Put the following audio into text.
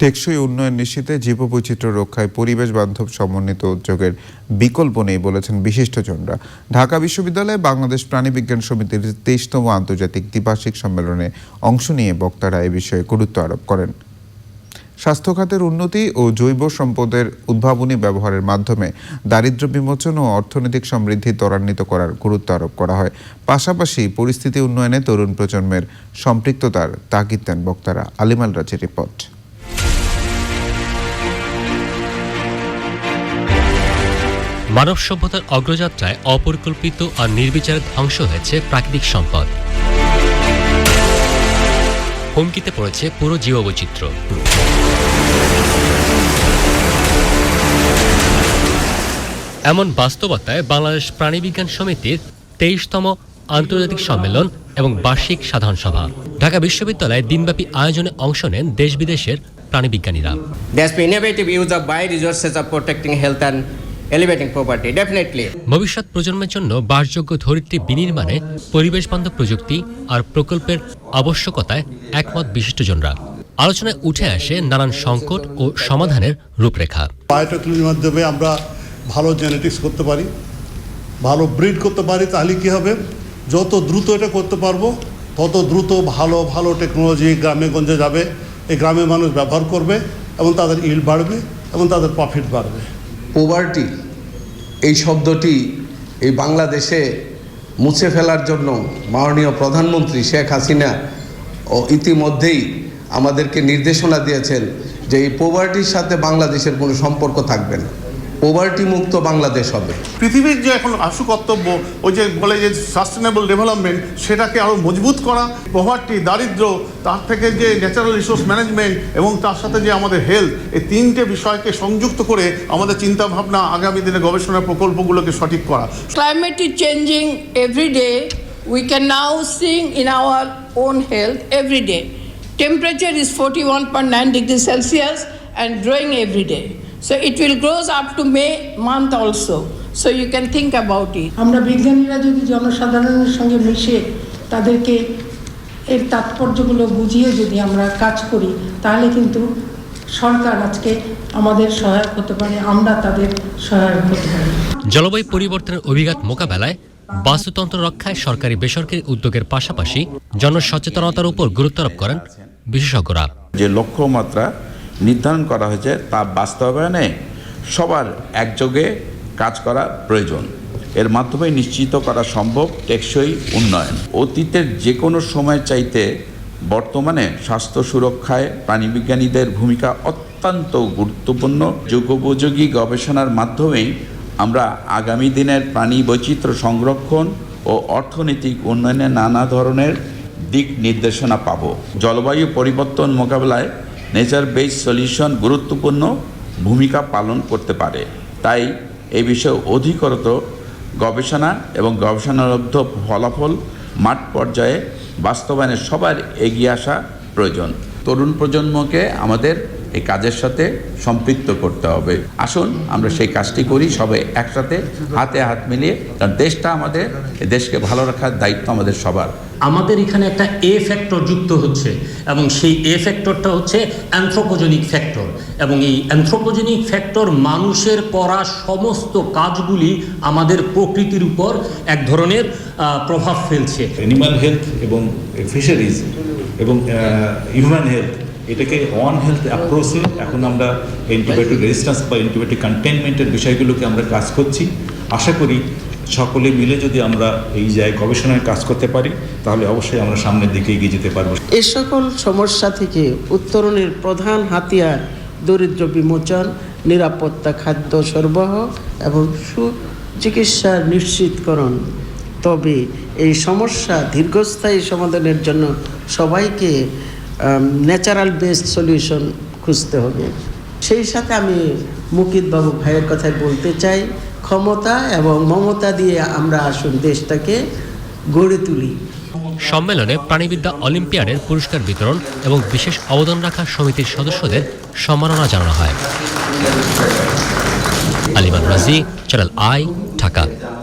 টেকসই উন্নয়ন নিশ্চিতে জীববৈচিত্র্য রক্ষায় পরিবেশ বান্ধব সমন্বিত উদ্যোগের বিকল্প নেই বলেছেন বিশিষ্টজনরা। ঢাকা বিশ্ববিদ্যালয়ে বাংলাদেশ প্রাণীবিজ্ঞান সমিতির তেইশতম আন্তর্জাতিক দ্বিবার্ষিক সম্মেলনে অংশ নিয়ে বক্তারা এ বিষয়ে গুরুত্ব আরোপ করেন। স্বাস্থ্য খাতের উন্নতি ও জৈব সম্পদের উদ্ভাবনী ব্যবহারের মাধ্যমে দারিদ্র্য বিমোচন ও অর্থনৈতিক সমৃদ্ধি ত্বরান্বিত করার গুরুত্ব আরোপ করা হয়। পাশাপাশি পরিস্থিতি উন্নয়নে তরুণ প্রজন্মের সম্পৃক্ততার তাগিদ দেন বক্তারা। আলিমাল রাজের রিপোর্ট। মানব সভ্যতার অগ্রযাত্রায় অপরিকল্পিত আর নির্বিচারে ধ্বংস হয়েছে প্রাকৃতিক সম্পদ। হুমকিতে পড়েছে পুরো জীববৈচিত্র্য। এমন বাস্তবতায় বাংলাদেশ প্রাণীবিজ্ঞান সমিতির তেইশতম আন্তর্জাতিক সম্মেলন এবং বার্ষিক সাধারণ সভা। ঢাকা বিশ্ববিদ্যালয়ে দিনব্যাপী আয়োজনে অংশ নেন দেশ বিদেশের প্রাণীবিজ্ঞানীরা। Poverty, definitely. ভবিষ্যৎ প্রজন্মের জন্য বাসযোগ্য ধরিত্রী বিনির্মাণে পরিবেশ বান্ধব প্রযুক্তি আর প্রকল্পের আবশ্যকতায় একমত বিশিষ্টজনরা। আলোচনায় উঠে আসে নানান সংকট ও সমাধানের রূপরেখা। বায়োটেকনোলজির মাধ্যমে আমরা ভালো জেনেটিক্স করতে পারি ভালো ব্রিড করতে পারি তাহলে কী হবে? যত দ্রুত এটা করতে পারব তত দ্রুত ভালো ভালো টেকনোলজি গ্রামে গঞ্জে যাবে। এই গ্রামের মানুষ ব্যবহার করবে এবং তাদের ইল বাড়বে এবং তাদের প্রফিট বাড়বে। পোভার্টি এই শব্দটি এই বাংলাদেশে মুছে ফেলার জন্য মাননীয় প্রধানমন্ত্রী শেখ হাসিনা ও ইতিমধ্যেই আমাদেরকে নির্দেশনা দিয়েছেন যে এই পোভার্টির সাথে বাংলাদেশের কোনো সম্পর্ক থাকবে না। পোভার্টি মুক্ত বাংলাদেশ হবে পৃথিবীর যে এখন আশু কর্তব্য ওই যে বলে যে সাস্টেনেবল ডেভেলপমেন্ট সেটাকে আরও মজবুত করা প্রভাবটি দারিদ্র তার থেকে যে ন্যাচারাল রিসোর্স ম্যানেজমেন্ট এবং তার সাথে যে আমাদের হেলথ এই তিনটে বিষয়কে সংযুক্ত করে আমাদের চিন্তাভাবনা আগামী দিনে গবেষণা প্রকল্পগুলোকে সঠিক করা Climate is changing every day. We can now see in our own health every day. Temperature is 41.9 degrees Celsius and growing every day. So it will grow up to May month also. So you can think about it. আমরা বিজ্ঞানীরা যদি জনসাধারণের সঙ্গে মিশে তাদেরকে এর তাৎপর্যগুলো বুঝিয়ে যদি আমরা কাজ করি তাহলে কিন্তু সরকার আজকে আমাদের সহায়ক হতে পারে আমরা তাদের সহায়ক হতে পারি জলবায়ু পরিবর্তনের অভিঘাত মোকাবেলায় বাস্তুতন্ত্র রক্ষায় সরকারি বেসরকারি উদ্যোগের পাশাপাশি জনসচেতনতার উপর গুরুত্ব আরোপ করেন বিশেষজ্ঞরা যে লক্ষ্যমাত্রা নির্ধারণ করা হয়েছে, তা বাস্তবায়নে সবার একযোগে কাজ করা প্রয়োজন। এর মাধ্যমে নিশ্চিত করা সম্ভব টেকসই উন্নয়ন। অতীতের যে কোনো সময় চাইতে বর্তমানে স্বাস্থ্য সুরক্ষায় প্রাণীবিজ্ঞানীদের ভূমিকা অত্যন্ত গুরুত্বপূর্ণ। যুগোপযোগী গবেষণার মাধ্যমেই আমরা আগামী দিনের প্রাণী বৈচিত্র্য সংরক্ষণ ও অর্থনৈতিক উন্নয়নে নানা ধরনের দিক নির্দেশনা পাব। জলবায়ু পরিবর্তন মোকাবেলায় নেচার বেস সলিউশন গুরুত্বপূর্ণ ভূমিকা পালন করতে পারে। তাই এই বিষয়ে অধিকরত গবেষণা এবং গবেষণালব্ধ ফলাফল মাঠ পর্যায়ে বাস্তবায়নে সবার এগিয়ে আসা প্রয়োজন। তরুণ প্রজন্মকে আমাদের এই কাজের সাথে সম্পৃক্ত করতে হবে। আসুন আমরা সেই কাজটি করি সবাই একসাথে হাতে হাত মিলিয়ে কারণ দেশটা আমাদের দেশকে ভালো রাখার দায়িত্ব আমাদের সবার। আমাদের এখানে একটা এ ফ্যাক্টর যুক্ত হচ্ছে এবং সেই এ ফ্যাক্টরটা হচ্ছে অ্যান্থ্রোপোজেনিক ফ্যাক্টর এবং এই অ্যান্থ্রোপোজেনিক ফ্যাক্টর মানুষের করা সমস্ত কাজগুলি আমাদের প্রকৃতির উপর এক ধরনের প্রভাব ফেলছে। অ্যানিমাল হেলথ এবং ফিশারিজ এবং হিউম্যান হেলথ এটাকে ওয়ান হেলথ অ্যাপ্রোচে এখন আমরা অ্যান্টিবায়োটিক রেজিস্ট্যান্স বা অ্যান্টিবায়োটিক কন্টেনমেন্টের বিষয়গুলোকে আমরা কাজ করছি। আশা করি সকলে মিলে যদি আমরা এই জায়গায় গবেষণায় কাজ করতে পারি, তাহলে অবশ্যই আমরা সামনের দিকে এগিয়ে যেতে পারব। এ সকল সমস্যা থেকে উত্তরণের প্রধান হাতিয়ার দরিদ্র বিমোচন, নিরাপত্তা খাদ্য সরবরাহ এবং সুচিকিৎসা নিশ্চিতকরণ। তবে এই সমস্যা দীর্ঘস্থায়ী সমাধানের জন্য সবাইকে ন্যাচারাল বেসড সলিউশন খুঁজতে হবে। সেই সাথে আমি মুকিত বাবু ভাইয়ের কথায় বলতে চাই, ক্ষমতা এবং মমতা দিয়ে আমরা আসুন দেশটাকে গড়ে তুলি। সম্মেলনে প্রাণীবিদ্যা অলিম্পিয়াডের পুরস্কার বিতরণ এবং বিশেষ অবদান রাখা সমিতির সদস্যদের সম্মাননা জানানো হয়। আলিমান রাজি চ্যানেল আই ঢাকা।